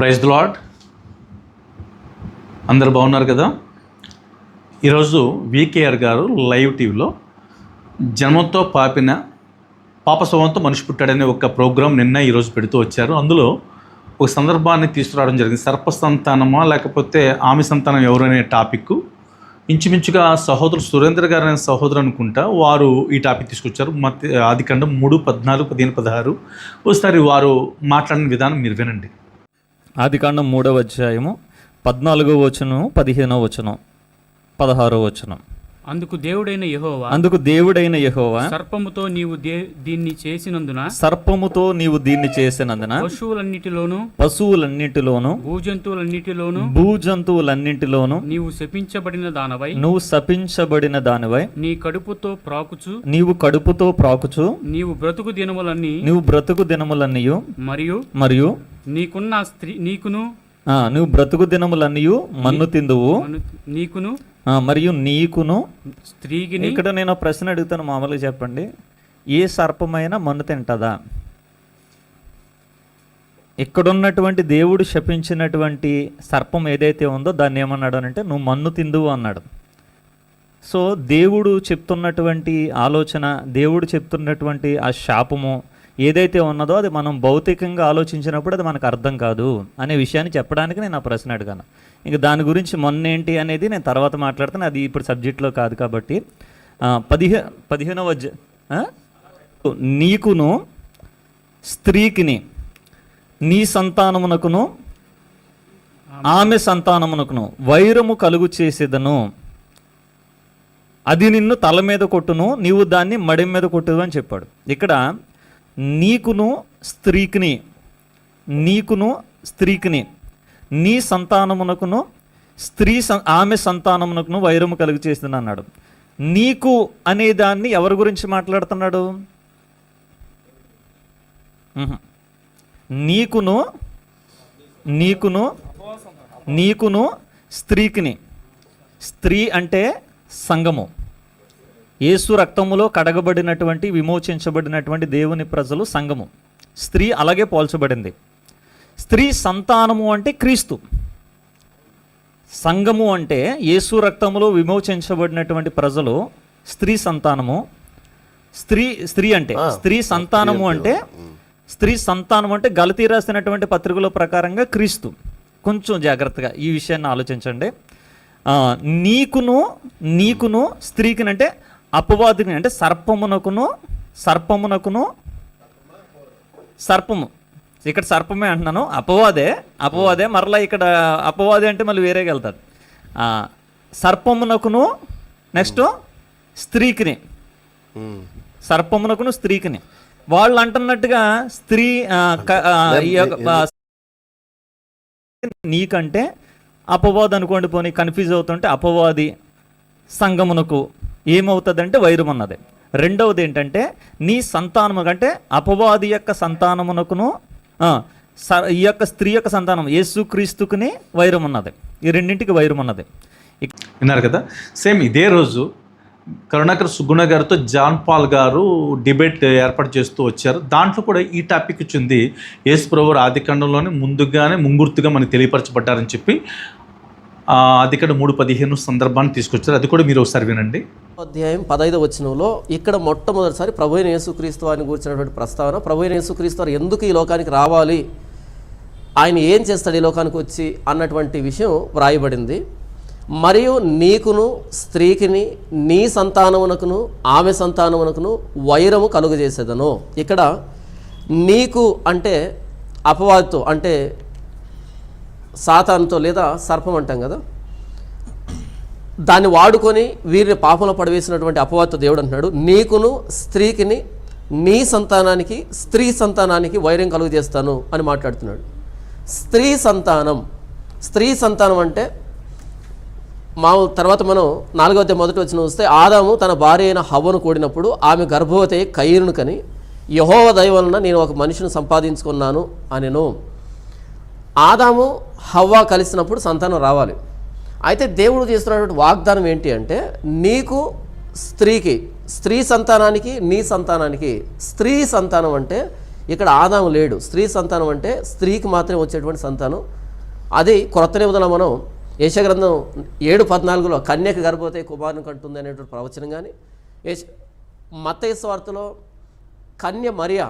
Praise lord అందరు బాగున్నారు కదా? ఈరోజు వికేఆర్ గారు లైవ్ టీవీలో జన్మంతో పాపిన పాప స్వభావంతో మనిషి పుట్టాడనే ఒక ప్రోగ్రాం నిన్న ఈరోజు పెడుతూ వచ్చారు. అందులో ఒక సందర్భాన్ని తీసుకురావడం జరిగింది. సర్ప సంతానమా లేకపోతే ఆమె సంతానం ఎవరు అనే టాపిక్ ఇంచుమించుగా సహోదరు సురేంద్ర గారు అనే సహోదరు అనుకుంటా వారు ఈ టాపిక్ తీసుకొచ్చారు. మత ఆది ఖండం మూడు పద్నాలుగు పదిహేను పదహారు. ఒకసారి వారు మాట్లాడిన విధానం మీరు వినండి. ఆదికాండం మూడవ అధ్యాయము పద్నాలుగో వచనం పదిహేనో వచనం పదహారో వచనం. అందుకు దేవుడైన యెహోవా అందుకు దేవుడైన యెహోవా సర్పముతో నీవు దీన్ని చేసినందున సర్పముతో నీవు దీన్ని చేసినందున పశువులన్నిటిలోను పశువులన్నిటిలోను భూజంతువులన్నిటిలోను భూజంతువులన్నిటిలోను నీవు శపించబడిన దానవై నువ్వు శపించబడిన దానివై నీ కడుపుతో ప్రాకుచు నీవు కడుపుతో ప్రాకుచు నీవు బ్రతుకు దినములన్నీ నీవు బ్రతుకు దినములన్నయు మరియు మరియు నీకున్న స్త్రీ నీకును ఆ, నువ్వు బ్రతుకు దినములన్నయు మన్ను తిందువు నీకును మరియు నీకును స్త్రీకిని ఇక్కడ నేను ప్రశ్న అడుగుతాను మామూలుగా చెప్పండి. ఏ సర్పమైనా మన్ను తింటదా? ఇక్కడున్నటువంటి దేవుడు శపించినటువంటి సర్పం ఏదైతే ఉందో దాన్ని ఏమన్నాడు అంటే నువ్వు మన్ను తిందువు అన్నాడు. సో దేవుడు చెప్తున్నటువంటి ఆలోచన దేవుడు చెప్తున్నటువంటి ఆ శాపము ఏదైతే ఉన్నదో అది మనం భౌతికంగా ఆలోచించినప్పుడు అది మనకు అర్థం కాదు అనే విషయాన్ని చెప్పడానికి నేను ఆ ప్రశ్న అడిగాను. ఇంక దాని గురించి మొన్న ఏంటి అనేది నేను తర్వాత మాట్లాడతాను అది ఇప్పుడు సబ్జెక్ట్లో కాదు కాబట్టి. ఆ, పదిహే పదిహేనవ నీకును స్త్రీకిని నీ సంతానమునకును ఆమె సంతానమునకును వైరము కలుగు చేసేదను. అది నిన్ను తల మీద కొట్టును నీవు దాన్ని మడి మీద కొట్టుదు అని చెప్పాడు. ఇక్కడ నీకును స్త్రీకిని నీకును స్త్రీకిని నీ సంతానమునకును స్త్రీ స ఆమె సంతానమునకును వైరము కలుగు చేసింది అన్నాడు. నీకు అనే దాన్ని ఎవరి గురించి మాట్లాడుతున్నాడు? నీకును నీకును నీకును స్త్రీకిని. స్త్రీ అంటే సంగము. యేసు రక్తములో కడగబడినటువంటి విమోచించబడినటువంటి దేవుని ప్రజలు సంఘము. స్త్రీ అలాగే పోల్చబడింది. స్త్రీ సంతానము అంటే క్రీస్తు. సంఘము అంటే యేసు రక్తములో విమోచించబడినటువంటి ప్రజలు స్త్రీ సంతానము. స్త్రీ స్త్రీ అంటే స్త్రీ సంతానము అంటే స్త్రీ సంతానం అంటే గలతీ రాసినటువంటి పత్రికల ప్రకారంగా క్రీస్తు. కొంచెం జాగ్రత్తగా ఈ విషయాన్ని ఆలోచించండి. నీకును నీకును స్త్రీకిని అంటే అపవాదిని అంటే సర్పమునకును సర్పమునకును సర్పము. ఇక్కడ సర్పమే అంటున్నాను. అపవాదే అపవాదే మరలా ఇక్కడ అపవాది అంటే మళ్ళీ వేరేగా వెళ్తాడు ఆ, సర్పమునకును నెక్స్ట్ స్త్రీకిని. సర్పమునకును స్త్రీకిని. వాళ్ళు అంటున్నట్టుగా స్త్రీ నీకంటే అపవాది అనుకోండి పోనీ కన్ఫ్యూజ్ అవుతుంటే అపవాది సంగమునకు ఏమవుతుందంటే వైరం అన్నది రెండవది ఏంటంటే నీ సంతానము అంటే అపవాది యొక్క సంతానమునకును స- ఈ యొక్క స్త్రీ యొక్క సంతానం యేసుక్రీస్తుకుని వైరం ఉన్నది ఈ రెండింటికి వైరం ఉన్నది విన్నారు కదా? సేమ్ ఇదే రోజు కరుణాకర్ సుగుణ గారితో జాన్ పాల్ గారు డిబేట్ ఏర్పాటు చేస్తూ వచ్చారు. దాంట్లో కూడా ఈ టాపిక్ వచ్చింది యేసు ప్రభు ఆదికాండంలోనే ముందుగానే ముంగుర్తుగా మనకి తెలియపరచబడ్డారని చెప్పి అది ఇక్కడ మూడు పదిహేను సందర్భాన్ని తీసుకొచ్చారు. అది కూడా మీరు ఒకసారి వినండి. అధ్యాయం పదైదవ వచనంలో ఇక్కడ మొట్టమొదటిసారి ప్రభు అయిన యేసుక్రీస్తు వారిని కూర్చున్నటువంటి ప్రస్తావన ప్రభు అయిన యేసుక్రీస్తు వారు ఎందుకు ఈ లోకానికి రావాలి? ఆయన ఏం చేస్తాడు ఈ లోకానికి వచ్చి? అన్నటువంటి విషయం వ్రాయబడింది. మరియు నీకును స్త్రీకిని నీ సంతానమునకును ఆమె సంతానమునకును వైరము కలుగజేసేదను. ఇక్కడ నీకు అంటే అపవాదితో అంటే సాతానుతో లేదా సర్పం అంటాం కదా. దాన్ని వాడుకొని వీరిని పాపంలో పడవేసినటువంటి అపవార్త దేవుడు అంటున్నాడు నీకును స్త్రీకిని నీ సంతానానికి స్త్రీ సంతానానికి వైరం కలుగు చేస్తాను అని మాట్లాడుతున్నాడు. స్త్రీ సంతానం స్త్రీ సంతానం అంటే మా తర్వాత మనం నాలుగవ మొదటి వచ్చిన వస్తే ఆదాము తన భార్య అయిన హవ్వను కూడినప్పుడు ఆమె గర్భవతి కయ్యను కని యహోవ దయ వలన నేను ఒక మనిషిని సంపాదించుకున్నాను అనెను. ఆదాము హవ్వ కలిసినప్పుడు సంతానం రావాలి. అయితే దేవుడు చేస్తున్నటువంటి వాగ్దానం ఏంటి అంటే నీకు స్త్రీకి స్త్రీ సంతానానికి నీ సంతానానికి స్త్రీ సంతానం అంటే ఇక్కడ ఆదాము లేడు. స్త్రీ సంతానం అంటే స్త్రీకి మాత్రమే వచ్చేటువంటి సంతానం. అది క్రొత్త నిబంధన మనం యశగ్రంథం ఏడు పద్నాలుగులో కన్యక గర్భవతే కుమారుని కంటుంది అనేటువంటి ప్రవచనం కానీ యశ మత్తయి స్వార్థలో కన్య మరియా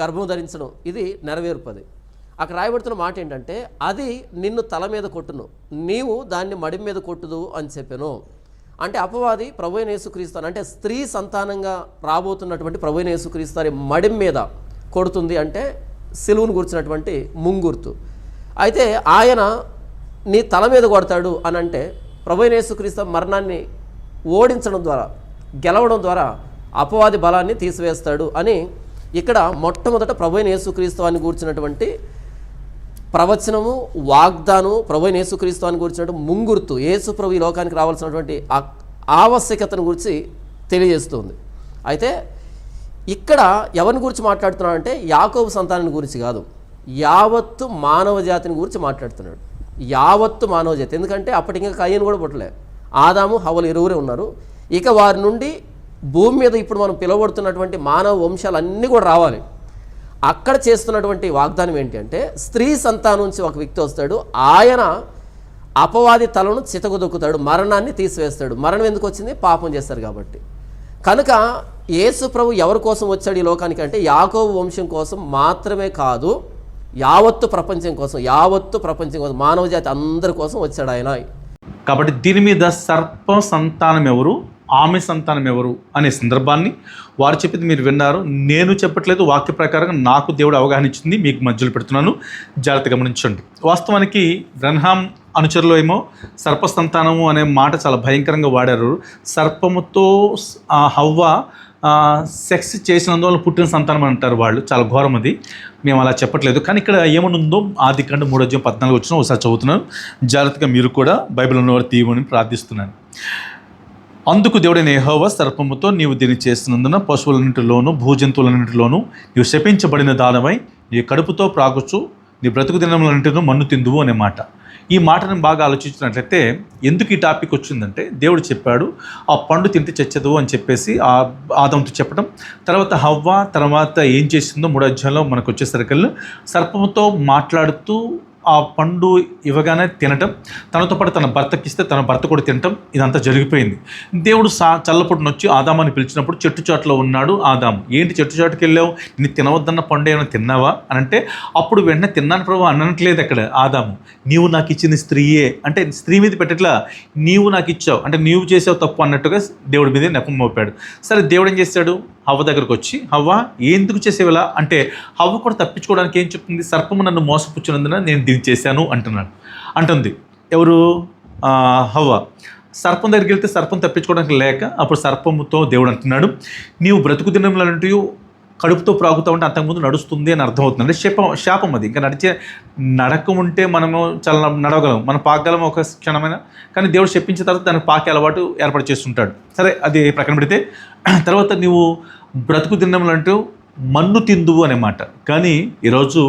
గర్భం ధరించడం ఇది నెరవేర్పది. అక్కడ రాయబడుతున్న మాట ఏంటంటే అది నిన్ను తల మీద కొట్టును నీవు దాన్ని మడి మీద కొట్టుదు అని చెప్పాను. అంటే అపవాది ప్రభు యేసుక్రీస్తాను అంటే స్త్రీ సంతానంగా రాబోతున్నటువంటి ప్రభు యేసుక్రీస్తాని మడి మీద కొడుతుంది అంటే సిలువును గుర్చినటువంటి ముంగుర్తు. అయితే ఆయన నీ తల మీద కొడతాడు అని అంటే ప్రభు యేసుక్రీస్తు మరణాన్ని ఓడించడం ద్వారా గెలవడం ద్వారా అపవాది బలాన్ని తీసివేస్తాడు అని ఇక్కడ మొట్టమొదట ప్రభు యేసుక్రీస్తు అని కూర్చున్నటువంటి ప్రవచనము వాగ్దానము ప్రభు యేసుక్రీస్తు అని కూర్చున్నట్టు ముంగుర్తు యేసు ప్రభు ఈ లోకానికి రావాల్సినటువంటి ఆవశ్యకతను గురించి తెలియజేస్తుంది. అయితే ఇక్కడ ఎవరిని గురించి మాట్లాడుతున్నాడు అంటే యాకోబు సంతానాన్ని గురించి కాదు యావత్తు మానవ జాతిని గురించి మాట్లాడుతున్నాడు. యావత్తు మానవ జాతి. ఎందుకంటే అప్పటి ఇంకా కయ్యను కూడా పుట్టలే. ఆదాము హవలు ఇరువురే ఉన్నారు. ఇక వారి నుండి భూమి మీద ఇప్పుడు మనం పిలువబడుతున్నటువంటి మానవ వంశాలన్నీ కూడా రావాలి. అక్కడ చేస్తున్నటువంటి వాగ్దానం ఏంటి అంటే స్త్రీ సంతానం నుంచి ఒక వ్యక్తి వస్తాడు ఆయన అపవాది తలను చితగుదొక్కుతాడు మరణాన్ని తీసివేస్తాడు. మరణం ఎందుకు వచ్చింది? పాపం చేస్తారు కాబట్టి. కనుక యేసు ప్రభు ఎవరి కోసం వచ్చాడు ఈ లోకానికి అంటే యాకోబు వంశం కోసం మాత్రమే కాదు యావత్తు ప్రపంచం కోసం యావత్తు ప్రపంచం కోసం మానవ జాతి అందరి కోసం వచ్చాడు ఆయన. కాబట్టి దీని మీద సర్ప సంతానం ఎవరు? ఆమె సంతానం ఎవరు అనే సందర్భాన్ని వారు చెప్పింది మీరు విన్నారు. నేను చెప్పట్లేదు వాక్య ప్రకారం నాకు దేవుడు అవగాహన ఇచ్చింది మీకు మధ్యలో పెడుతున్నాను. జాగ్రత్త గమనించండి. వాస్తవానికి బ్రహ్మాం అనుచరులు ఏమో సర్ప సంతానము అనే మాట చాలా భయంకరంగా వాడారు. సర్పముతో హవ్వ సెక్స్ చేసినందువల్ల పుట్టిన సంతానం అంటారు వాళ్ళు. చాలా ఘోరం అది. మేము అలా చెప్పట్లేదు. కానీ ఇక్కడ ఏమనుందో ఆది కంటే మూడో పద్నాలుగు వచ్చిన ఒకసారి చదువుతున్నాను. జాగ్రత్తగా మీరు కూడా బైబిల్ ఉన్నవారు తీయమని ప్రార్థిస్తున్నాను. అందుకు దేవుడైన యెహోవా సర్పముతో నీవు దీన్ని చేస్తున్నందున పశువులన్నింటిలోనూ భూజంతువులన్నింటిలోనూ నీవు శపించబడిన దానమై నీ కడుపుతో ప్రాగుచు నీ బ్రతుకు దినములన్నింటినూ మన్ను తిందువు అనే మాట. ఈ మాటను బాగా ఆలోచించినట్లయితే ఎందుకు ఈ టాపిక్ వచ్చిందంటే దేవుడు చెప్పాడు ఆ పండు తింటే చచ్చదు అని చెప్పేసి ఆ ఆదంతో చెప్పడం తర్వాత హవ్వ తర్వాత ఏం చేసిందో మూడో అధ్యాయంలో మనకు వచ్చేసరికల్లా సర్పముతో మాట్లాడుతూ ఆ పండు ఇవ్వగానే తినటం తనతో పాటు తన భర్తకి ఇస్తే తన భర్త కూడా తినటం ఇదంతా జరిగిపోయింది. దేవుడు సా చల్లపొట్టున వచ్చి ఆదామాన్ని పిలిచినప్పుడు చెట్టు చాటులో ఉన్నాడు ఆదాం ఏంటి చెట్టు చాటుకి వెళ్ళావు నీ తినవద్దన్న పండు ఏమైనా తిన్నావా? అని అంటే అప్పుడు వెంటనే తిన్నాను ప్రభు అనట్లేదు అక్కడ ఆదాము. నీవు నాకు ఇచ్చింది స్త్రీయే. అంటే స్త్రీ మీద పెట్టట్లా నీవు నాకు ఇచ్చావు. అంటే నీవు చేసావు తప్పు అన్నట్టుగా దేవుడి మీదే నెప్పం మోపాడు. సరే దేవుడు ఏం చేశాడు హవ్వ దగ్గరకు వచ్చి హవ్వ ఎందుకు చేసేవిలా అంటే హవ్వ కూడా తప్పించుకోవడానికి ఏం చెప్తుంది? సర్పము నన్ను మోసపుచ్చినందున నేను దీన్ని చేశాను అంటున్నాడు. అంటుంది ఎవరు? హవ్వ. సర్పం దగ్గరికి వెళ్తే సర్పం తప్పించుకోవడానికి లేక అప్పుడు సర్పముతో దేవుడు అంటున్నాడు నీవు బ్రతుకు దినములంటూ కడుపుతో ప్రాగుతూ ఉంటే అంతకుముందు నడుస్తుంది అని అర్థమవుతుంది. అంటే శాపం శాపం అది. ఇంకా నడిచే నడక ఉంటే మనము చాలా నడవగలం. మనం పాకగలం ఒక క్షణమైన కానీ దేవుడు చెప్పించిన తర్వాత దానికి పాకే అలవాటు ఏర్పాటు చేస్తుంటాడు. సరే అది ప్రక్కన పెడితే తర్వాత నువ్వు బ్రతుకు తిన్నములంటూ మన్ను తిందువు అనే మాట. కానీ ఈరోజు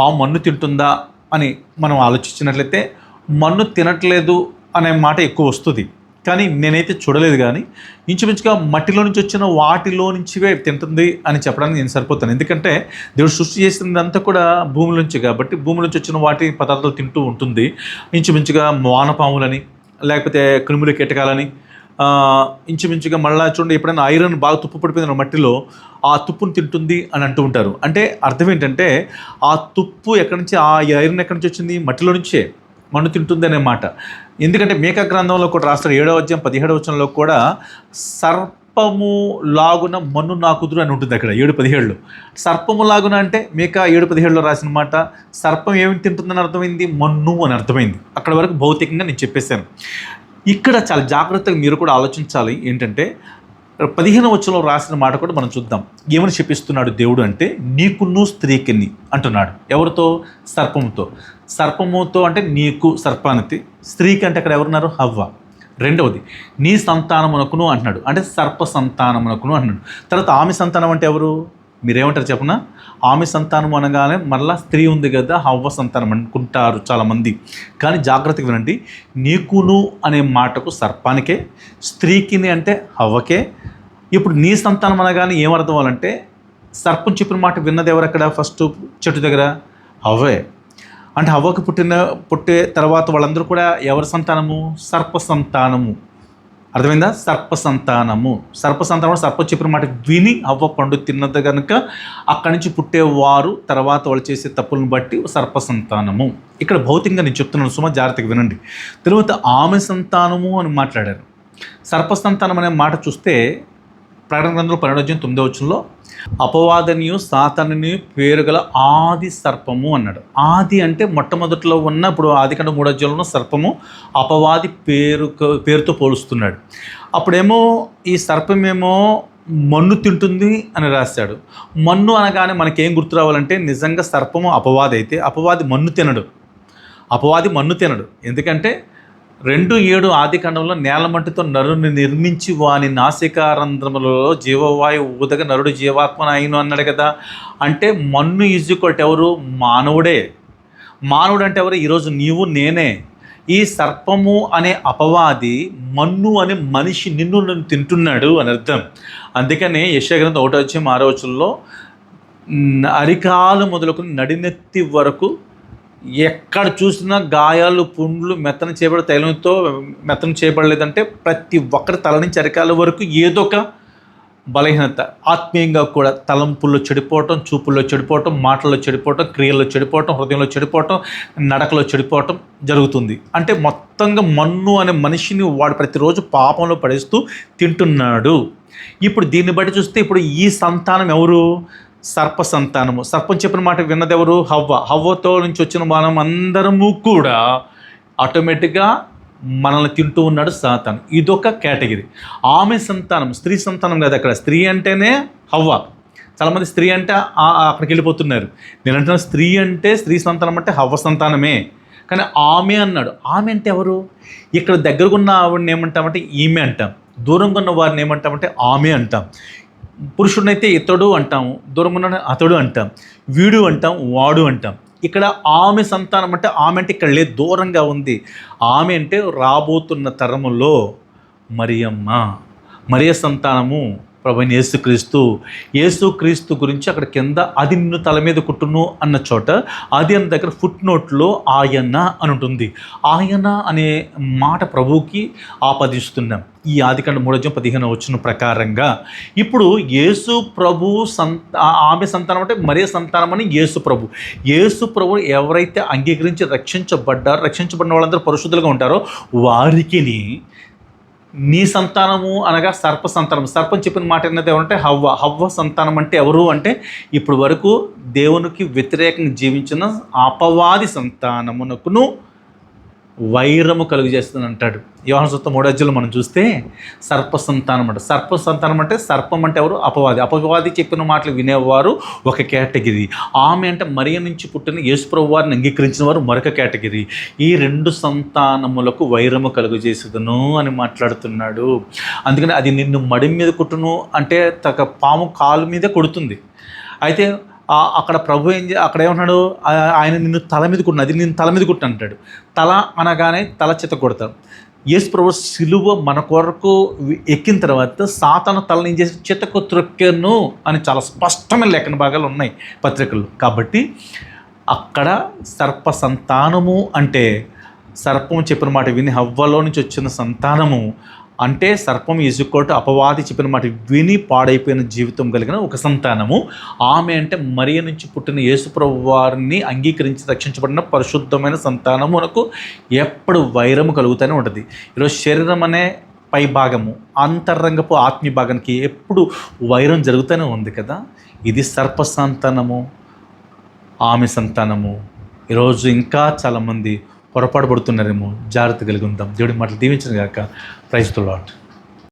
పాము మన్ను తింటుందా అని మనం ఆలోచించినట్లయితే మన్ను తినట్లేదు అనే మాట ఎక్కువ వస్తుంది. కానీ నేనైతే చూడలేదు కానీ ఇంచుమించుగా మట్టిలో నుంచి వచ్చిన వాటిలో నుంచివే తింటుంది అని చెప్పడానికి నేను సరిపోతాను. ఎందుకంటే దేవుడు సృష్టి చేసినదంతా కూడా భూమి నుంచి కాబట్టి భూమి నుంచి వచ్చిన వాటి పదార్థాలు తింటూ ఉంటుంది. ఇంచుమించుగా వానపాములని లేకపోతే క్రిములు కీటకాలని ఇంచుమించుగా మళ్ళీ చూడండి ఎప్పుడైనా ఐరన్ బాగా తుప్పు పడిపోయిన మట్టిలో ఆ తుప్పును తింటుంది అని అంటూ ఉంటారు. అంటే అర్థం ఏంటంటే ఆ తుప్పు ఎక్కడి నుంచి ఆ ఐరన్ ఎక్కడి నుంచి వచ్చింది? మట్టిలో నుంచే. మన్ను తింటుంది అనే మాట. ఎందుకంటే మేక గ్రంథంలో కూడా రాస్తారు ఏడవ అధ్యాయం పదిహేడవ వచనంలో కూడా సర్పము లాగున మన్ను నాకుదురు అని ఉంటుంది అక్కడ ఏడు పదిహేడులో. సర్పము లాగున అంటే మేక ఏడు పదిహేడులో రాసిన మాట సర్పం ఏమి తింటుందని అర్థమైంది? మన్ను అని అర్థమైంది. అక్కడ వరకు భౌతికంగా నేను చెప్పేశాను. ఇక్కడ చాలా జాగ్రత్తగా మీరు కూడా ఆలోచించాలి ఏంటంటే పదిహేను వచ్చంలో రాసిన మాట కూడా మనం చూద్దాం. ఏమని చెప్పిస్తున్నాడు దేవుడు అంటే నీకును స్త్రీకిని అంటున్నాడు. ఎవరితో? సర్పముతో. సర్పముతో అంటే నీకు సర్పానికి. స్త్రీకి అంటే అక్కడ ఎవరున్నారు? హవ్వ. రెండవది నీ సంతానమునకును అంటున్నాడు. అంటే సర్ప సంతానమునకును అంటున్నాడు. తర్వాత ఆమె సంతానం అంటే ఎవరు? మీరేమంటారు చెప్పనా? ఆమె సంతానం అనగానే మరలా స్త్రీ ఉంది కదా హవ్వ సంతానం అనుకుంటారు చాలామంది. కానీ జాగ్రత్తగా వినండి నీకును అనే మాటకు సర్పానికే స్త్రీకిని అంటే హవ్వకే ఇప్పుడు నీ సంతానం అనగానే ఏమర్థం అవ్వాలంటే సర్పం చెప్పిన మాట విన్నది ఎవరు అక్కడ ఫస్ట్ చెట్టు దగ్గర? హవ్వే. అంటే హవ్వకు పుట్టిన పుట్టే తర్వాత వాళ్ళందరూ కూడా ఎవరి సంతానము? సర్ప సంతానము. అర్థమైందా? సర్ప సంతానము. సర్ప సంతానం సర్ప చెప్పిన మాట విని అవ్వ పండు తిన్నది కనుక అక్కడి నుంచి పుట్టేవారు తర్వాత వాళ్ళు చేసే తప్పులను బట్టి సర్ప సంతానము. ఇక్కడ భౌతికంగా నేను చెప్తున్నాను సుమా జాగ్రత్తగా వినండి. తర్వాత ఆమె సంతానము అని మాట్లాడారు. సర్ప సంతానం అనే మాట చూస్తే ప్రకటన గ్రంథంలో పన్నెండు అధ్యాయం తొమ్మిదో వచ్చంలో అపవాదనియు సాతనిని పేరుగల ఆది సర్పము అన్నాడు. ఆది అంటే మొట్టమొదటిలో ఉన్న ఇప్పుడు ఆది కంటే మూడో ఉన్న సర్పము అపవాది పేరు పేరుతో పోలుస్తున్నాడు. అప్పుడేమో ఈ సర్పమేమో మన్ను తింటుంది అని రాశాడు. మన్ను అనగానే మనకేం గుర్తు రావాలంటే నిజంగా సర్పము అపవాది అయితే అపవాది మన్ను తినడు. అపవాది మన్ను తినడు. ఎందుకంటే రెండు ఏడు ఆది కండంలో నేలమట్టితో నరుని నిర్మించి వాని నాసికారంధ్రములలో జీవవాయువు ఊదగ నరుడు జీవాత్మన అయిను అన్నాడు కదా. అంటే మన్ను ఈజ్యుకొట్ ఎవరు? మానవుడే. మానవుడు అంటే ఎవరు? ఈరోజు నీవు నేనే. ఈ సర్పము అనే అపవాది మన్ను అనే మనిషి నిన్ను నన్ను తింటున్నాడు అని అర్థం. అందుకనే యశగ్రంథం ఒకటో వచ్చి ఆరో అరికాలు మొదలుకొని నడినెత్తి వరకు ఎక్కడ చూసినా గాయాలు పుండ్లు మెత్తన చేయబడి తైలంతో మెత్తన చేయబడలేదంటే ప్రతి ఒక్కరి తల నుంచి అరికాల వరకు ఏదో ఒక బలహీనత. ఆత్మీయంగా కూడా తలంపుల్లో చెడిపోవటం చూపుల్లో చెడిపోవటం మాటల్లో చెడిపోవటం క్రియల్లో చెడిపోవటం హృదయంలో చెడిపోవటం నడకలో చెడిపోవటం జరుగుతుంది. అంటే మొత్తంగా మన్ను అనే మనిషిని వాడు ప్రతిరోజు పాపంలో పడేస్తూ తింటున్నాడు. ఇప్పుడు దీన్ని బట్టి చూస్తే ఇప్పుడు ఈ సంతానం ఎవరు? సర్ప సంతానము సర్పం చెప్పిన మాట విన్నదెవరు? హవ్వ. హవ్వతో నుంచి వచ్చిన మనం అందరము కూడా ఆటోమేటిక్గా మనల్ని తింటూ ఉన్నాడు సాతాన్. ఇదొక కేటగిరీ. ఆమె సంతానం స్త్రీ సంతానం కాదు అక్కడ. స్త్రీ అంటేనే హవ్వ. చాలామంది స్త్రీ అంటే అక్కడికి వెళ్ళిపోతున్నారు. నేను అంటున్నా స్త్రీ అంటే స్త్రీ సంతానం అంటే హవ్వ సంతానమే. కానీ ఆమె అన్నాడు. ఆమె అంటే ఎవరు? ఇక్కడ దగ్గరకున్న ఆవిడని ఏమంటామంటే ఈమె అంటాం. దూరంగా ఉన్న వారిని ఏమంటామంటే ఆమె అంటాం. పురుషుడినైతే ఇతడు అంటాం దూరమున్న అతడు అంటాం వీడు అంటాం వాడు అంటాం. ఇక్కడ ఆమె సంతానం అంటే ఆమె అంటే ఇక్కడ లేదు దూరంగా ఉంది. ఆమె అంటే రాబోతున్న తరములో మరియమ్మ. మరియ సంతానము ప్రభు యేసుక్రీస్తు యేసుక్రీస్తు గురించి అక్కడ కింద అది నిన్ను తల మీద కుట్టును అన్న చోట అది అన్న దగ్గర ఫుట్ నోట్లో ఆయన అని ఉంటుంది. ఆయన అనే మాట ప్రభువుకి ఆపాదిస్తున్నాం ఈ ఆదికాండ మూడోజం పదిహేను వచ్చిన ప్రకారంగా ఇప్పుడు యేసు ప్రభు సంత ఆమె సంతానం అంటే మరే సంతానం అని యేసు ప్రభు. యేసు ప్రభు ఎవరైతే అంగీకరించి రక్షించబడ్డారో రక్షించబడిన వాళ్ళందరూ పరిశుద్ధులుగా ఉంటారో వారికిని నీ సంతానము అనగా సర్ప సంతానం సర్పం చెప్పిన మాట ఏంటంటే ఏమంటే హవ్వ. హవ్వ సంతానం అంటే ఎవరు అంటే ఇప్పుడు వరకు దేవునికి వ్యతిరేకంగా జీవించిన అపవాది సంతానమునకును వైరము కలుగు చేస్తుంది అంటాడు. యోహన సొత్త మూడజ్జలు మనం చూస్తే సర్ప సంతానం అంట. సర్ప సంతానం అంటే సర్పం అంటే ఎవరు? అపవాది. అపవాది చెప్పిన మాటలు వినేవారు ఒక కేటగిరీ. ఆమె అంటే మరియ నుంచి పుట్టిన యేసుప్రభు వారిని అంగీకరించిన వారు మరొక కేటగిరీ. ఈ రెండు సంతానములకు వైరము కలుగు చేసేదను అని మాట్లాడుతున్నాడు. అందుకని అది నిన్ను మడి మీద కుట్టును అంటే తక పాము కాలు మీద కొడుతుంది. అయితే అక్కడ ప్రభు ఏం చే అక్కడ ఏమన్నాడు ఆయన నిన్ను తల మీద కుట్టిన అది నేను తల మీద కుట్టిన అంటాడు. తల అనగానే తల చిత కొడతాడు యేసు ప్రభు సిలువ మన కొరకు ఎక్కిన తర్వాత సాతన తలని ఏం చేసి చితకు త్రొక్కెను అని చాలా స్పష్టమైన లేఖన భాగాలు ఉన్నాయి పత్రికలు కాబట్టి అక్కడ సర్ప సంతానము అంటే సర్పం చెప్పిన మాట విని హవ్వలో నుంచి వచ్చిన సంతానము అంటే సర్పం ఈజుకోట అపవాది చెప్పిన మాట విని పాడైపోయిన జీవితం కలిగిన ఒక సంతానము. ఆమె అంటే మరియ నుంచి పుట్టిన యేసుప్రభు వారిని అంగీకరించి రక్షించబడిన పరిశుద్ధమైన సంతానమునకు ఎప్పుడు వైరము కలుగుతూనే ఉంటుంది. ఈరోజు శరీరం అనే పై భాగము అంతరంగపు ఆత్మీయ భాగానికి ఎప్పుడు వైరం జరుగుతూనే ఉంది కదా. ఇది సర్ప సంతానము ఆమె సంతానము. ఈరోజు ఇంకా చాలామంది పొరపాటు పడుతున్నారేమో జాగ్రత్త కలిగి ఉందాం. దేవుడి మాటలు దీవించిన గాక ప్రైజ్ టు లాట్